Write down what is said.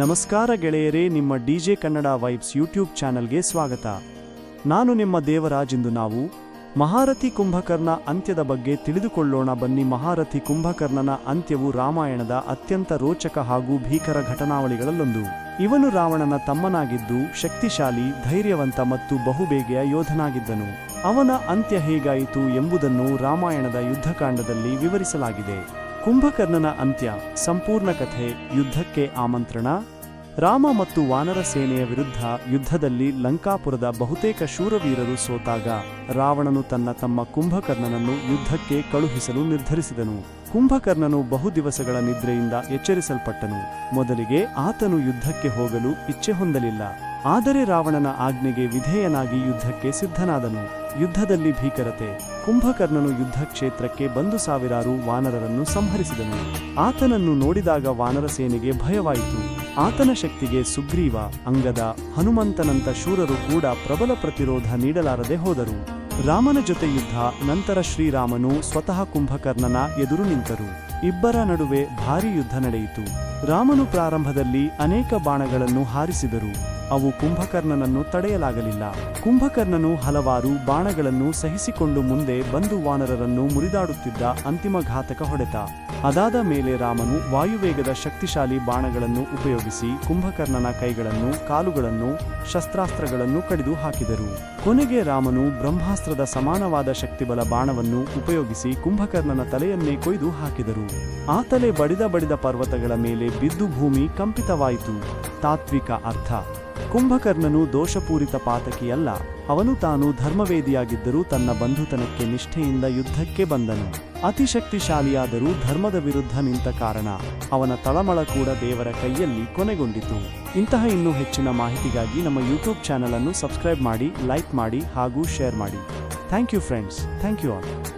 ನಮಸ್ಕಾರ ಗೆಳೆಯರೇ, ನಿಮ್ಮ D J Kannada vibes YouTube ಚಾನಲ್ಗೆ ಸ್ವಾಗತ. ನಾನು ನಿಮ್ಮ ದೇವರಾಜ್ ಇಂದು ನಾವು ಮಹಾರಥಿ ಕುಂಭಕರ್ಣ ಅಂತ್ಯದ ಬಗ್ಗೆ ತಿಳಿದುಕೊಳ್ಳೋಣ. ಬನ್ನಿ, ಮಹಾರಥಿ ಕುಂಭಕರ್ಣನ ಅಂತ್ಯವು ರಾಮಾಯಣದ ಅತ್ಯಂತ ರೋಚಕ ಹಾಗೂ ಭೀಕರ ಘಟನಾವಳಿಗಳಲ್ಲೊಂದು. ಇವನು ರಾವಣನ ತಮ್ಮನಾಗಿದ್ದು ಶಕ್ತಿಶಾಲಿ, ಧೈರ್ಯವಂತ ಮತ್ತು ಬಹುಬೇಗೆಯ ಯೋಧನಾಗಿದ್ದನು. ಅವನ ಅಂತ್ಯ ಹೇಗಾಯಿತು ಎಂಬುದನ್ನು ರಾಮಾಯಣದ ಯುದ್ಧಕಾಂಡದಲ್ಲಿ ವಿವರಿಸಲಾಗಿದೆ. ಕುಂಭಕರ್ಣನ ಅಂತ್ಯ, ಸಂಪೂರ್ಣ ಕಥೆ, ಯುದ್ಧಕ್ಕೆ ಆಮಂತ್ರಣ. ರಾಮ ಮತ್ತು ವಾನರ ಸೇನೆಯ ವಿರುದ್ಧ ಯುದ್ಧದಲ್ಲಿ ಲಂಕಾಪುರದ ಬಹುತೇಕ ಶೂರವೀರರು ಸೋತಾಗ, ರಾವಣನು ತನ್ನ ತಮ್ಮ ಕುಂಭಕರ್ಣನನ್ನು ಯುದ್ಧಕ್ಕೆ ಕಳುಹಿಸಲು ನಿರ್ಧರಿಸಿದನು. ಕುಂಭಕರ್ಣನು ಬಹು ದಿವಸಗಳ ನಿದ್ರೆಯಿಂದ ಎಚ್ಚರಿಸಲ್ಪಟ್ಟನು. ಮೊದಲಿಗೆ ಆತನು ಯುದ್ಧಕ್ಕೆ ಹೋಗಲು ಇಚ್ಛೆ ಹೊಂದಲಿಲ್ಲ. ಆದರೆ ರಾವಣನ ಆಜ್ಞೆಗೆ ವಿಧೇಯನಾಗಿ ಯುದ್ಧಕ್ಕೆ ಸಿದ್ಧನಾದನು. ಯುದ್ಧದಲ್ಲಿ ಭೀಕರತೆ. ಕುಂಭಕರ್ಣನು ಯುದ್ಧ ಕ್ಷೇತ್ರಕ್ಕೆ ಬಂದು ಸಾವಿರಾರು ವಾನರರನ್ನು ಸಂಹರಿಸಿದನು. ಆತನನ್ನು ನೋಡಿದಾಗ ವಾನರ ಸೇನೆಗೆ ಭಯವಾಯಿತು. ಆತನ ಶಕ್ತಿಗೆ ಸುಗ್ರೀವ, ಅಂಗದ ಹನುಮಂತನಂತ ಶೂರರು ಕೂಡ ಪ್ರಬಲ ಪ್ರತಿರೋಧ ನೀಡಲಾರದೆ ಹೋದರು. ರಾಮನ ಜೊತೆ ಯುದ್ಧ, ನಂತರ ಶ್ರೀರಾಮನು ಸ್ವತಃ ಕುಂಭಕರ್ಣನ ಎದುರು ನಿಂತರು. ಇಬ್ಬರ ನಡುವೆ ಭಾರೀ ಯುದ್ಧ ನಡೆಯಿತು. ರಾಮನು ಪ್ರಾರಂಭದಲ್ಲಿ ಅನೇಕ ಬಾಣಗಳನ್ನು ಹಾರಿಸಿದರು. ಅವು ಕುಂಭಕರ್ಣನನ್ನು ತಡೆಯಲಾಗಲಿಲ್ಲ. ಕುಂಭಕರ್ಣನು ಹಲವಾರು ಬಾಣಗಳನ್ನು ಸಹಿಸಿಕೊಂಡು ಮುಂದೆ ಬಂದು ವಾನರರನ್ನು ಮುರಿದಾಡುತ್ತಿದ್ದ ಅಂತಿಮ ಘಾತಕ ಹೊಡೆತ. ಅದಾದ ಮೇಲೆ ರಾಮನು ವಾಯುವೇಗದ ಶಕ್ತಿಶಾಲಿ ಬಾಣಗಳನ್ನು ಉಪಯೋಗಿಸಿ ಕುಂಭಕರ್ಣನ ಕೈಗಳನ್ನು, ಕಾಲುಗಳನ್ನು, ಶಸ್ತ್ರಾಸ್ತ್ರಗಳನ್ನು ಕಡಿದು ಹಾಕಿದರು. ಕೊನೆಗೆ ರಾಮನು ಬ್ರಹ್ಮಾಸ್ತ್ರದ ಸಮಾನವಾದ ಶಕ್ತಿಬಲ ಬಾಣವನ್ನು ಉಪಯೋಗಿಸಿ ಕುಂಭಕರ್ಣನ ತಲೆಯನ್ನೇ ಕೊಯ್ದು ಹಾಕಿದರು. ಆ ತಲೆ ಬಡಿದ ಬಡಿದ ಪರ್ವತಗಳ ಮೇಲೆ ಬಿದ್ದು ಭೂಮಿ ಕಂಪಿತವಾಯಿತು. ತಾತ್ವಿಕ ಅರ್ಥ. ಕುಂಭಕರ್ಣನು ದೋಷಪೂರಿತ ಪಾತಕಿಯಲ್ಲ. ಅವನು ತಾನು ಧರ್ಮವೇದಿಯಾಗಿದ್ದರೂ ತನ್ನ ಬಂಧುತನಕ್ಕೆ ನಿಷ್ಠೆಯಿಂದ ಯುದ್ಧಕ್ಕೆ ಬಂದನು. ಅತಿಶಕ್ತಿಶಾಲಿಯಾದರೂ ಧರ್ಮದ ವಿರುದ್ಧ ನಿಂತ ಕಾರಣ ಅವನ ತಳಮಳ ಕೂಡ ದೇವರ ಕೈಯಲ್ಲಿ ಕೊನೆಗೊಂಡಿತು. ಇಂತಹ ಇನ್ನೂ ಹೆಚ್ಚಿನ ಮಾಹಿತಿಗಾಗಿ ನಮ್ಮ ಯೂಟ್ಯೂಬ್ ಚಾನಲ್ ಅನ್ನು ಸಬ್ಸ್ಕ್ರೈಬ್ ಮಾಡಿ, ಲೈಕ್ ಮಾಡಿ ಹಾಗೂ ಶೇರ್ ಮಾಡಿ. Thank you friends. Thank you all.